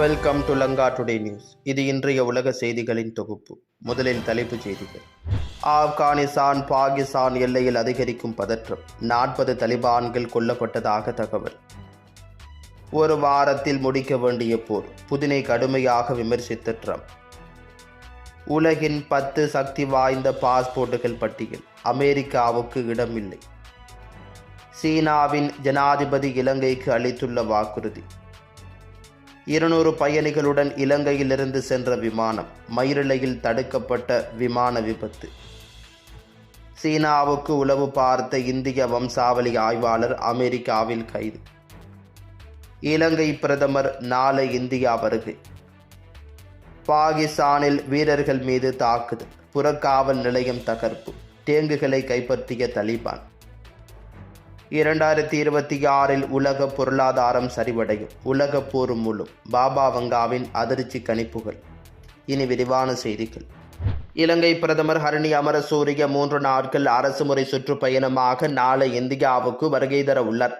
Welcome to Lanka today news இது இன்றைய உலக செய்திகளின் தொகுப்பு. முதலில் தலைப்புச் செய்திகள். ஆப்கானிஸ்தான் பாகிஸ்தான் எல்லையில் அதிகரிக்கும் பதற்றம். நாற்பது தலிபான்கள் கொல்லப்பட்டதாக தகவல். ஒரு வாரத்தில் முடிக்க வேண்டிய போர். புதினை கடுமையாக விமர்சித்த ட்ரம்ப். உலகின் பத்து சக்தி வாய்ந்த பாஸ்போர்ட்டுகள் பட்டியல். அமெரிக்காவுக்கு இடமில்லை. சீனாவின் ஜனாதிபதி இலங்கைக்கு அளித்துள்ள வாக்குறுதி. இருநூறு பயணிகளுடன் இலங்கையிலிருந்து சென்ற விமானம் மயிரிழையில் தடுக்கப்பட்ட விமான விபத்து. சீனாவுக்கு உளவு பார்த்த இந்திய வம்சாவளி ஆய்வாளர் அமெரிக்காவில் கைது. இலங்கை பிரதமர் நாளை இந்தியா வருகை. பாகிஸ்தானில் வீரர்கள் மீது தாக்குதல். புறக்காவல் நிலையம் தகர்ப்பு. டேங்குகளை கைப்பற்றிய தலிபான். இரண்டாயிரத்தி இருபத்தி ஆறில் உலக பொருளாதாரம் சரிவடையும். உலக போர் முழும் பாபா வங்காவின் அதிர்ச்சி கணிப்புகள். இனி விரிவான செய்திகள். இலங்கை பிரதமர் ஹரணி அமரசூரிய மூன்று நாட்கள் அரசுமுறை சுற்றுப்பயணமாக நாளை இந்தியாவுக்கு வருகை தர உள்ளார்.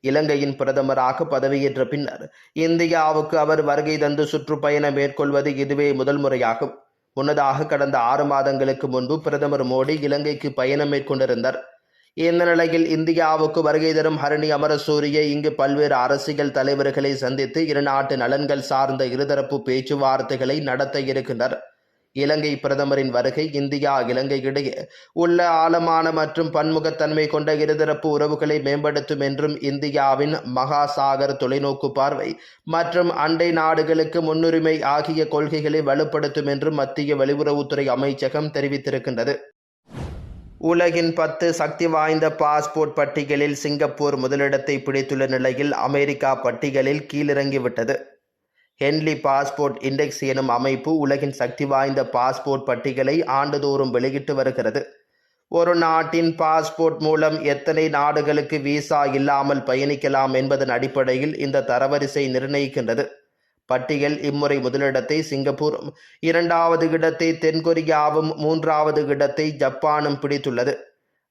இலங்கையின் பிரதமராக பதவியேற்ற பின்னர் இந்தியாவுக்கு அவர் வருகை தந்து சுற்றுப்பயணம் மேற்கொள்வது இதுவே முதல் முறையாகும். முன்னதாக கடந்த ஆறு மாதங்களுக்கு முன்பு பிரதமர் மோடி இலங்கைக்கு பயணம் மேற்கொண்டிருந்தார். இந்த நிலையில் இந்தியாவுக்கு வருகை தரும் ஹரணி அமரசூரிய இங்கு பல்வேறு அரசியல் தலைவர்களை சந்தித்து இரு நாட்டு நலன்கள் சார்ந்த இருதரப்பு பேச்சுவார்த்தைகளை நடத்த இருக்கின்றனர். இலங்கை பிரதமரின் வருகை இந்தியா இலங்கை இடையே உள்ள ஆழமான மற்றும் பன்முகத்தன்மை கொண்ட இருதரப்பு உறவுகளை மேம்படுத்தும் என்றும் இந்தியாவின் மகாசாகர் தொலைநோக்கு பார்வை மற்றும் அண்டை நாடுகளுக்கு முன்னுரிமை ஆகிய கொள்கைகளை வலுப்படுத்தும் என்றும் மத்திய வெளியுறவுத்துறை அமைச்சகம் தெரிவித்திருக்கின்றது. உலகின் பத்து சக்தி வாய்ந்த பாஸ்போர்ட் பட்டியலில் சிங்கப்பூர் முதலிடத்தை பிடித்துள்ள நிலையில் அமெரிக்கா பட்டியலில் கீழிறங்கிவிட்டது. ஹென்லி பாஸ்போர்ட் இண்டெக்ஸ் எனும் அமைப்பு உலகின் சக்தி வாய்ந்த பாஸ்போர்ட் பட்டியலை ஆண்டுதோறும் வெளியிட்டு வருகிறது. ஒரு நாட்டின் பாஸ்போர்ட் மூலம் எத்தனை நாடுகளுக்கு விசா இல்லாமல் பயணிக்கலாம் என்பதன் அடிப்படையில் இந்த தரவரிசை நிர்ணயிக்கின்றது. பட்டியல் இம்முறை முதலிடத்தை சிங்கப்பூர் இரண்டாவது இடத்தை தென்கொரியாவும் மூன்றாவது இடத்தை ஜப்பானும் பிடித்துள்ளது.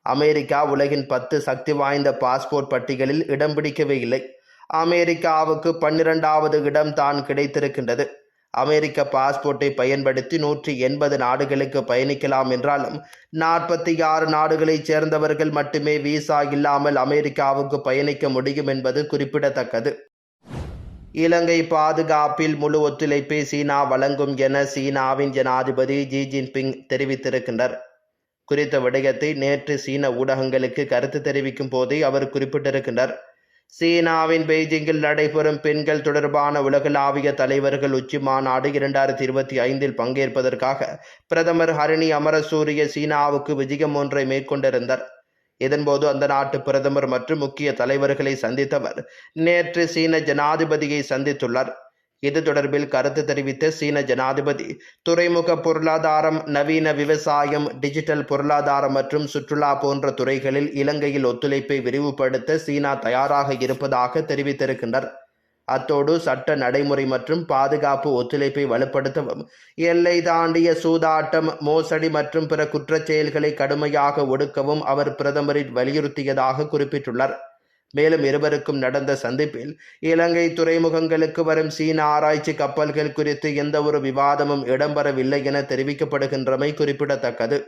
அமெரிக்கா உலகின் பத்து சக்தி வாய்ந்த பாஸ்போர்ட் பட்டியலில் இடம் பிடிக்கவே இல்லை. அமெரிக்காவுக்கு பன்னிரெண்டாவது இடம் தான் கிடைத்திருக்கின்றது. அமெரிக்க பாஸ்போர்ட்டை பயன்படுத்தி நூற்றி எண்பது நாடுகளுக்கு பயணிக்கலாம் என்றாலும் நாற்பத்தி ஆறு நாடுகளைச் சேர்ந்தவர்கள் மட்டுமே விசா இல்லாமல் அமெரிக்காவுக்கு பயணிக்க முடியும் என்பது குறிப்பிடத்தக்கது. இலங்கை பாதுகாப்பில் முழு ஒத்துழைப்பை சீனா வழங்கும் என சீனாவின் ஜனாதிபதி ஜி ஜின்பிங் தெரிவித்திருக்கின்றார். குறித்த விடயத்தை நேற்று சீன ஊடகங்களுக்கு கருத்து தெரிவிக்கும் போதே அவர் குறிப்பிட்டிருக்கின்றார். சீனாவின் பெய்ஜிங்கில் நடைபெறும் பெண்கள் தொடர்பான உலகளாவிய தலைவர்கள் உச்சி மாநாடு இரண்டாயிரத்தி இருபத்தி ஐந்தில் பங்கேற்பதற்காக பிரதமர் ஹரிணி அமரசூரிய சீனாவுக்கு விஜயம் ஒன்றை மேற்கொண்டிருந்தார். இதன்போது அந்த நாட்டு பிரதமர் மற்றும் முக்கிய தலைவர்களை சந்தித்தவர். நேற்று சீன ஜனாதிபதியை சந்தித்துள்ளார். இது தொடர்பில் கருத்து தெரிவித்த சீன ஜனாதிபதி துறைமுக பொருளாதாரம் நவீன விவசாயம் டிஜிட்டல் பொருளாதாரம் மற்றும் சுற்றுலா போன்ற துறைகளில் இலங்கையில் ஒத்துழைப்பை விரிவுபடுத்த சீனா தயாராக இருப்பதாக தெரிவித்திருக்கின்றார் அத்தோடு சட்ட நடைமுறை மற்றும் பாதுகாப்பு ஒத்துழைப்பை வலுப்படுத்தவும் எல்லை தாண்டிய சூதாட்டம் மோசடி மற்றும் பிற குற்றச் செயல்களை கடுமையாக ஒடுக்கவும் அவர் பிரதமரின் வலியுறுத்தியதாக குறிப்பிட்டுள்ளார். மேலும் இருவருக்கும் நடந்த சந்திப்பில் இலங்கை துறைமுகங்களுக்கு வரும் சீன ஆராய்ச்சி கப்பல்கள் குறித்து எந்த ஒரு விவாதமும் இடம்பெறவில்லை என தெரிவிக்கப்படுகின்றமை குறிப்பிடத்தக்கது.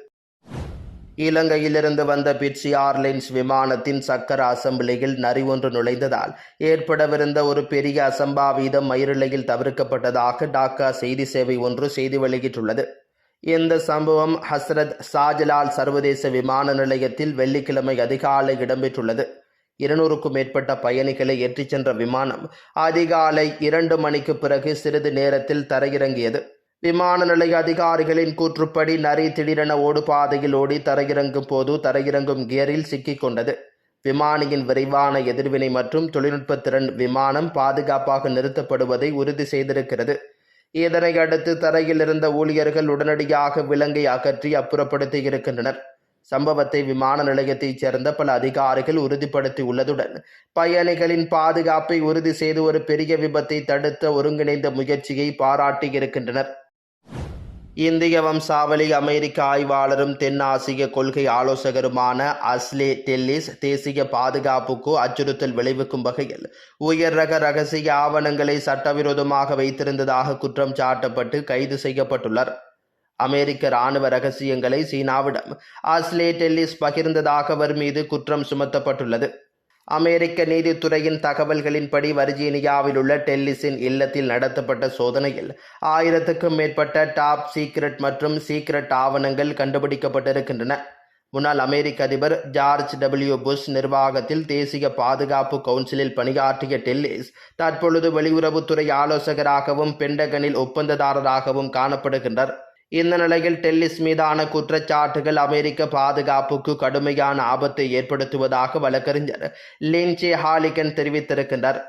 இலங்கையிலிருந்து வந்த பிட்சி ஏர்லைன்ஸ் விமானத்தின் சக்கர அசம்பிளியில் நரி ஒன்று நுழைந்ததால் ஏற்படவிருந்த ஒரு பெரிய அசம்பாவிதம் மயிரிழையில் தவிர்க்கப்பட்டதாக டாக்கா செய்தி சேவை ஒன்று செய்தி வெளியிட்டுள்ளது. இந்த சம்பவம் ஹஸ்ரத் ஷாஜலால் சர்வதேச விமான நிலையத்தில் வெள்ளிக்கிழமை அதிகாலை இடம்பெற்றுள்ளது. இருநூறுக்கும் மேற்பட்ட பயணிகளை ஏற்றிச் சென்ற விமானம் அதிகாலை இரண்டு மணிக்கு பிறகு சிறிது நேரத்தில் தரையிறங்கியது. விமான நிலைய அதிகாரிகளின் கூற்றுப்படி நரி திடீரென ஓடுபாதையில் ஓடி தரையிறங்கும் போது தரையிறங்கும் கியரில் சிக்கிக் கொண்டது. விமானியின் விரைவான எதிர்வினை மற்றும் தொழில்நுட்ப திறன் விமானம் பாதுகாப்பாக நிறுத்தப்படுவதை உறுதி செய்திருக்கிறது. இதனை அடுத்து தரையில் இருந்த ஊழியர்கள் உடனடியாக விலங்கை அகற்றி அப்புறப்படுத்தி இருக்கின்றனர். சம்பவத்தை விமான நிலையத்தைச் சேர்ந்த பல அதிகாரிகள் உறுதிப்படுத்தி உள்ளதுடன் பயணிகளின் பாதுகாப்பை உறுதி செய்து ஒரு பெரிய விபத்தை தடுத்த ஒருங்கிணைந்த முயற்சியை பாராட்டியிருக்கின்றனர் இந்திய வம்சாவளி அமெரிக்க ஆய்வாளரும் தென்னாசிய கொள்கை ஆலோசகருமான அஸ்லே டெல்லிஸ் தேசிய பாதுகாப்புக்கு அச்சுறுத்தல் விளைவிக்கும் வகையில் உயர் ரக ரகசிய ஆவணங்களை சட்டவிரோதமாக வைத்திருந்ததாக குற்றம் சாட்டப்பட்டு கைது செய்யப்பட்டுள்ளார். அமெரிக்க இராணுவ ரகசியங்களை சீனாவிடம் அஸ்லே டெல்லிஸ் பகிர்ந்ததாக அவர் மீது குற்றம் சுமத்தப்பட்டுள்ளது. அமெரிக்க நீதித்துறையின் தகவல்களின்படி வர்ஜீனியாவில் உள்ள டெல்லிஸின் இல்லத்தில் நடத்தப்பட்ட சோதனையில் ஆயிரத்துக்கும் மேற்பட்ட டாப் சீக்ரெட் மற்றும் சீக்ரெட் ஆவணங்கள் கண்டுபிடிக்கப்பட்டிருக்கின்றன. முன்னாள் அமெரிக்க அதிபர் ஜார்ஜ் டபிள்யூ புஷ் நிர்வாகத்தில் தேசிய பாதுகாப்பு கவுன்சிலில் பணியாற்றிய டெல்லிஸ் தற்பொழுது வெளியுறவுத்துறை ஆலோசகராகவும் பெண்டகனில் ஒப்பந்ததாரராகவும் காணப்படுகின்றார். இந்த நிலையில் டெல்லிஸ் மீதான குற்றச்சாட்டுகள் அமெரிக்க பாதுகாப்புக்கு கடுமையான ஆபத்தை ஏற்படுத்துவதாக வழக்கறிஞர் லின்சே ஹாலிகன் தெரிவித்திருக்கின்றார்.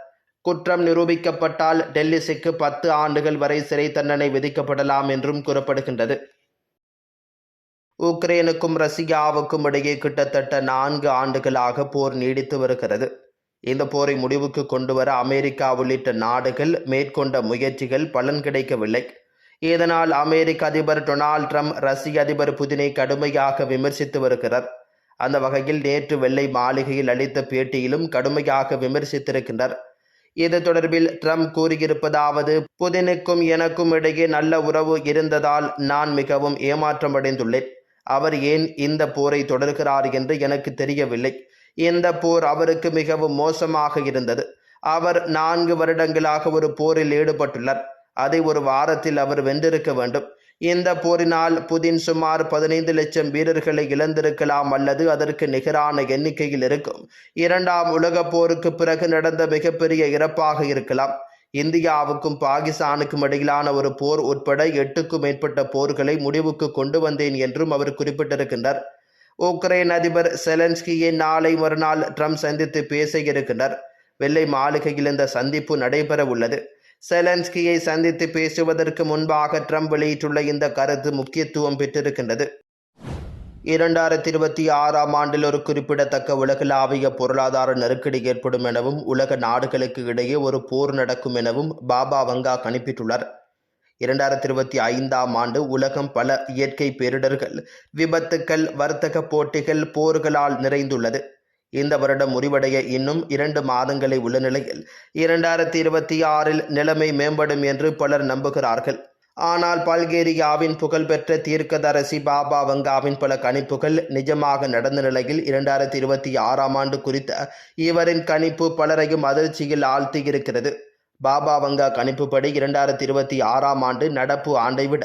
குற்றம் நிரூபிக்கப்பட்டால் டெல்லிஸுக்கு பத்து ஆண்டுகள் வரை சிறை தண்டனை விதிக்கப்படலாம் என்றும் கூறப்படுகின்றது. உக்ரைனுக்கும் ரஷ்யாவுக்கும் இடையே கிட்டத்தட்ட நான்கு ஆண்டுகளாக போர் நீடித்து வருகிறது. இந்த போரை முடிவுக்கு கொண்டுவர அமெரிக்கா உள்ளிட்ட நாடுகள் மேற்கொண்ட முயற்சிகள் பலன் கிடைக்கவில்லை. இதனால் அமெரிக்க அதிபர் டொனால்ட் ட்ரம்ப் ரஷ்ய அதிபர் புதினை கடுமையாக விமர்சித்து வருகிறார். அந்த வகையில் நேற்று வெள்ளை மாளிகையில் அளித்த பேட்டியிலும் கடுமையாக விமர்சித்திருக்கின்றார். இது தொடர்பில் ட்ரம்ப் கூறியிருப்பதாவது புதினுக்கும் எனக்கும் இடையே நல்ல உறவு இருந்ததால் நான் மிகவும் ஏமாற்றமடைந்துள்ளேன். அவர் ஏன் இந்த போரை தொடர்கிறார் என்று எனக்கு தெரியவில்லை. இந்த போர் அவருக்கு மிகவும் மோசமாக இருந்தது. அவர் நான்கு வருடங்களாக ஒரு போரில் ஈடுபட்டுள்ளார். அதை ஒரு வாரத்தில் அவர் வென்றிருக்க வேண்டும். இந்த போரினால் புதின் சுமார் பதினைந்து லட்சம் வீரர்களை இழந்திருக்கலாம் அல்லது அதற்கு நிகரான எண்ணிக்கையில் இருக்கும். இரண்டாம் உலகப் போருக்கு பிறகு நடந்த மிகப்பெரிய இறப்பாக இருக்கலாம். இந்தியாவுக்கும் பாகிஸ்தானுக்கும் இடையிலான ஒரு போர் உட்பட எட்டுக்கும் மேற்பட்ட போர்களை முடிவுக்கு கொண்டு வந்தேன் என்றும் அவர் குறிப்பிட்டிருக்கின்றார். உக்ரைன் அதிபர் செலன்ஸ்கியை நாளை மறுநாள் ட்ரம்ப் சந்தித்து பேச இருக்கின்றார். வெள்ளை மாளிகையில் இந்த சந்திப்பு நடைபெற உள்ளது செலன்ஸ்கியை சந்தித்து பேசுவதற்கு முன்பாக ட்ரம்ப் வெளியிட்டுள்ள இந்த கருத்து முக்கியத்துவம் பெற்றிருக்கின்றது. இரண்டாயிரத்தி இருபத்தி ஆறாம் ஆண்டில் ஒரு குறிப்பிடத்தக்க உலகளாவிய பொருளாதார நெருக்கடி ஏற்படும் எனவும் உலக நாடுகளுக்கு இடையே ஒரு போர் நடக்கும் எனவும் பாபா வங்கா கணிப்பிட்டுள்ளார். இரண்டாயிரத்தி இருபத்தி ஐந்தாம் ஆண்டு உலகம் பல இயற்கை பேரிடர்கள் விபத்துக்கள் வர்த்தக போட்டிகள் போர்களால் நிறைந்துள்ளது. இந்த வருடம் முடிவடைய இன்னும் இரண்டு மாதங்களே உள்ள நிலையில் இரண்டாயிரத்தி இருபத்தி ஆறில் நிலைமை மேம்படும் என்று பலர் நம்புகிறார்கள். ஆனால் பல்கேரியாவின் புகழ்பெற்ற தீர்க்கதரசி பாபா வங்காவின் பல கணிப்புகள் நிஜமாக நடந்த நிலையில் இரண்டாயிரத்தி இருபத்தி ஆறாம் ஆண்டு குறித்த இவரின் கணிப்பு பலரையும் அதிர்ச்சியில் ஆழ்த்தியிருக்கிறது. பாபா வங்கா கணிப்புப்படி இரண்டாயிரத்தி இருபத்தி ஆறாம் ஆண்டு நடப்பு ஆண்டை விட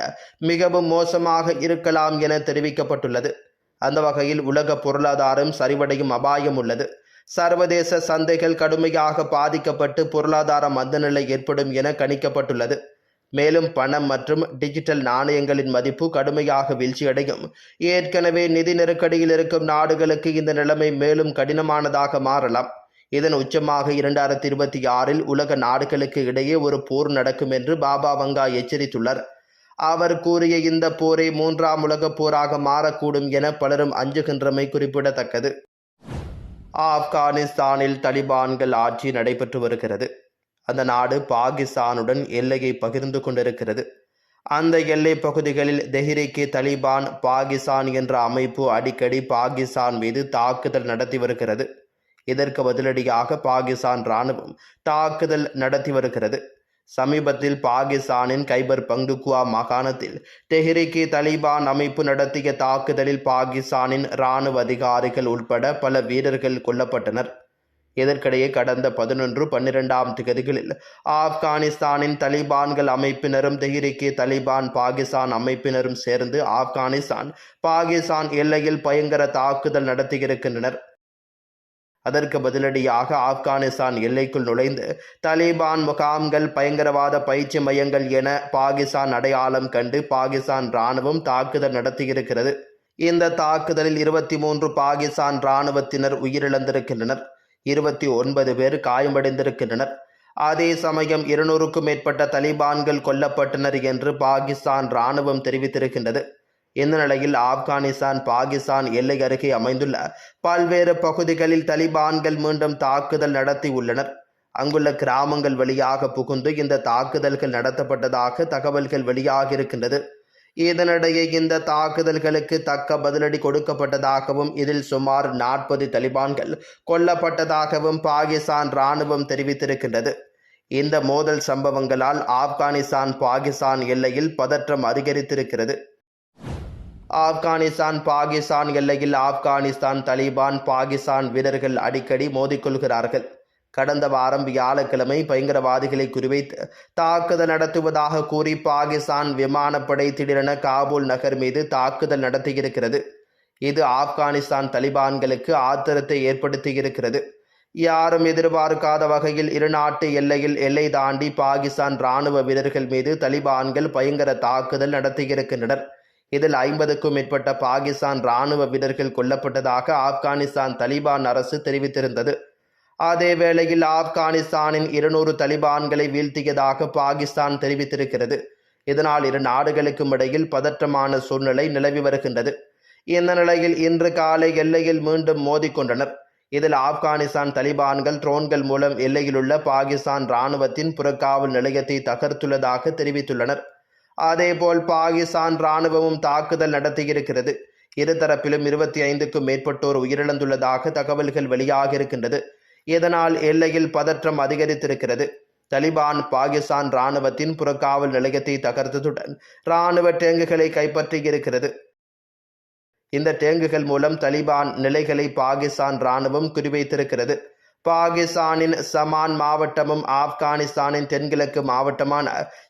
மிகவும் மோசமாக இருக்கலாம் என தெரிவிக்கப்பட்டுள்ளது. அந்த வகையில் உலக பொருளாதாரம் சரிவடையும் அபாயம் உள்ளது. சர்வதேச சந்தைகள் கடுமையாக பாதிக்கப்பட்டு பொருளாதார மந்தநிலை ஏற்படும் என கணிக்கப்பட்டுள்ளது. மேலும் பணம் மற்றும் டிஜிட்டல் நாணயங்களின் மதிப்பு கடுமையாக வீழ்ச்சியடையும். ஏற்கனவே நிதி நெருக்கடியில் இருக்கும் நாடுகளுக்கு இந்த நிலைமை மேலும் கடினமானதாக மாறலாம். இதன் உச்சமாக இரண்டாயிரத்தி இருபத்தி ஆறில் உலக நாடுகளுக்கு இடையே ஒரு போர் நடக்கும் என்று பாபா வங்கா எச்சரித்துள்ளார். அவர் கூறிய இந்த போரை மூன்றாம் உலகப் போராக மாறக்கூடும் என பலரும் அஞ்சுகின்றமை குறிப்பிடத்தக்கது. ஆப்கானிஸ்தானில் தலிபான்கள் ஆட்சி நடைபெற்று வருகிறது. அந்த நாடு பாகிஸ்தானுடன் எல்லையை பகிர்ந்து கொண்டிருக்கிறது. அந்த எல்லை பகுதிகளில் தெஹ்ரிக்கு தலிபான் பாகிஸ்தான் என்ற அமைப்பு அடிக்கடி பாகிஸ்தான் மீது தாக்குதல் நடத்தி வருகிறது. இதற்கு பதிலடியாக பாகிஸ்தான் இராணுவம் தாக்குதல் நடத்தி வருகிறது. சமீபத்தில் பாகிஸ்தானின் கைபர் பங்குகுவா மாகாணத்தில் தெஹ்ரிக்கு தலிபான் அமைப்பு நடத்திய தாக்குதலில் பாகிஸ்தானின் இராணுவ அதிகாரிகள் உட்பட பல வீரர்கள் கொல்லப்பட்டனர். இதற்கிடையே கடந்த பதினொன்று பன்னிரெண்டாம் திகதிகளில் ஆப்கானிஸ்தானின் தலிபான்கள் அமைப்பினரும் தெஹ்ரிக்கு தலிபான் பாகிஸ்தான் அமைப்பினரும் சேர்ந்து ஆப்கானிஸ்தான் பாகிஸ்தான் எல்லையில் பயங்கர தாக்குதல் நடத்தியிருக்கின்றனர். அதற்கு பதிலடியாக ஆப்கானிஸ்தான் எல்லைக்குள் நுழைந்து தலிபான் முகாம்கள் பயங்கரவாத பயிற்சி மையங்கள் என பாகிஸ்தான் அடையாளம் கண்டு பாகிஸ்தான் இராணுவம் தாக்குதல் நடத்தியிருக்கிறது. இந்த தாக்குதலில் இருபத்தி மூன்று பாகிஸ்தான் இராணுவத்தினர் உயிரிழந்திருக்கின்றனர். இருபத்தி ஒன்பது பேர் காயமடைந்திருக்கின்றனர். அதே சமயம் இருநூறுக்கும் மேற்பட்ட தலிபான்கள் கொல்லப்பட்டனர் என்று பாகிஸ்தான் இராணுவம் தெரிவித்திருக்கின்றது. இந்த நிலையில் ஆப்கானிஸ்தான் பாகிஸ்தான் எல்லை அருகே அமைந்துள்ள பல்வேறு பகுதிகளில் தலிபான்கள் மீண்டும் தாக்குதல் நடத்தி உள்ளனர். அங்குள்ள கிராமங்கள் வழியாக புகுந்து இந்த தாக்குதல்கள் நடத்தப்பட்டதாக தகவல்கள் வெளியாகியிருக்கின்றது. இதனிடையே இந்த தாக்குதல்களுக்கு தக்க பதிலடி கொடுக்கப்பட்டதாகவும் இதில் சுமார் நாற்பது தலிபான்கள் கொல்லப்பட்டதாகவும் பாகிஸ்தான் இராணுவம் தெரிவித்திருக்கின்றது. இந்த மோதல் சம்பவங்களால் ஆப்கானிஸ்தான் பாகிஸ்தான் எல்லையில் பதற்றம் அதிகரித்திருக்கிறது. ஆப்கானிஸ்தான் பாகிஸ்தான் எல்லையில் ஆப்கானிஸ்தான் தலிபான் பாகிஸ்தான் வீரர்கள் அடிக்கடி மோதிக்கொள்கிறார்கள். கடந்த வாரம் வியாழக்கிழமை பயங்கரவாதிகளை குறிவைத்து தாக்குதல் நடத்துவதாக கூறி பாகிஸ்தான் விமானப்படை திடீரென காபூல் நகர் மீது தாக்குதல் நடத்தியிருக்கிறது. இது ஆப்கானிஸ்தான் தலிபான்களுக்கு ஆத்திரத்தை ஏற்படுத்தியிருக்கிறது. யாரும் எதிர்பார்க்காத வகையில் இரு நாட்டு எல்லையில் எல்லை தாண்டி பாகிஸ்தான் ராணுவ வீரர்கள் மீது தலிபான்கள் பயங்கர தாக்குதல் நடத்தியிருக்கின்றனர். இதில் ஐம்பதுக்கும் மேற்பட்ட பாகிஸ்தான் ராணுவ வீரர்கள் கொல்லப்பட்டதாக ஆப்கானிஸ்தான் தலிபான் அரசு தெரிவித்திருந்தது. அதே வேளையில் ஆப்கானிஸ்தானின் இருநூறு தலிபான்களை வீழ்த்தியதாக பாகிஸ்தான் தெரிவித்திருக்கிறது. இதனால் இரு நாடுகளுக்கும் இடையில் பதற்றமான சூழ்நிலை நிலவி வருகின்றது. இந்த நிலையில் இன்று காலை எல்லையில் மீண்டும் மோதிக்கொண்டனர் இதில் ஆப்கானிஸ்தான் தலிபான்கள் ட்ரோன்கள் மூலம் எல்லையிலுள்ள பாகிஸ்தான் இராணுவத்தின் புறக்காவல் நிலையத்தை தகர்த்துள்ளதாக தெரிவித்துள்ளனர். அதேபோல் பாகிஸ்தான் இராணுவமும் தாக்குதல் நடத்தியிருக்கிறது. இருதரப்பிலும் இருபத்தி ஐந்துக்கும் மேற்பட்டோர் உயிரிழந்துள்ளதாக தகவல்கள் வெளியாகியிருக்கின்றது இதனால் எல்லையில் பதற்றம் அதிகரித்திருக்கிறது. தலிபான் பாகிஸ்தான் இராணுவத்தின் புறக்காவல் நிலையத்தை தகர்த்ததுடன் இராணுவ டேங்குகளை கைப்பற்றியிருக்கிறது. இந்த டேங்குகள் மூலம் தலிபான் நிலைகளை பாகிஸ்தான் இராணுவம் குறிவைத்திருக்கிறது. பாகிஸ்தானின் சமான் மாவட்டமும் ஆப்கானிஸ்தானின் தென்கிழக்கு மாவட்டமான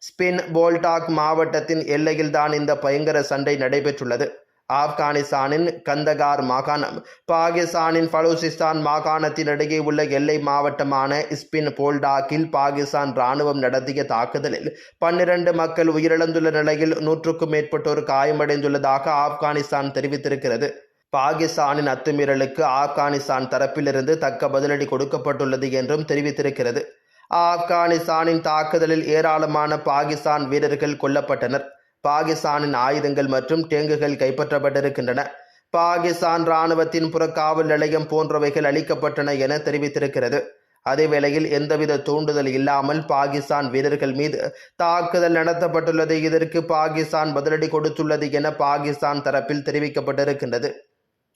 ஸ்பின் போல்டாக் மாவட்டத்தின் எல்லையில்தான் இந்த பயங்கர சண்டை நடைபெற்றுள்ளது. ஆப்கானிஸ்தானின் கந்தகார் மாகாணம் பாகிஸ்தானின் பலூசிஸ்தான் மாகாணத்தினிடையே உள்ள எல்லை மாவட்டமான ஸ்பின் போல்டாக்கில் பாகிஸ்தான் ராணுவம் நடத்திய தாக்குதலில் பன்னிரண்டு மக்கள் உயிரிழந்துள்ள நிலையில் நூற்றுக்கும் மேற்பட்டோர் காயமடைந்துள்ளதாக ஆப்கானிஸ்தான் தெரிவித்திருக்கிறது. பாகிஸ்தானின் அத்துமீறலுக்கு ஆப்கானிஸ்தான் தரப்பிலிருந்து தக்க பதிலடி கொடுக்கப்பட்டுள்ளது என்றும் தெரிவித்திருக்கிறது. ஆப்கானிஸ்தானின் தாக்குதலில் ஏராளமான பாகிஸ்தான் வீரர்கள் கொல்லப்பட்டனர். பாகிஸ்தானின் ஆயுதங்கள் மற்றும் டேங்குகள் கைப்பற்றப்பட்டிருக்கின்றன. பாகிஸ்தான் இராணுவத்தின் புறக்காவல் நிலையம் போன்றவைகள் அளிக்கப்பட்டன என தெரிவித்திருக்கிறது. அதேவேளையில் எந்தவித தூண்டுதல் இல்லாமல் பாகிஸ்தான் வீரர்கள் மீது தாக்குதல் நடத்தப்பட்டுள்ளது. இதற்கு பாகிஸ்தான் பதிலடி கொடுத்துள்ளது என பாகிஸ்தான் தரப்பில் தெரிவிக்கப்பட்டிருக்கின்றது.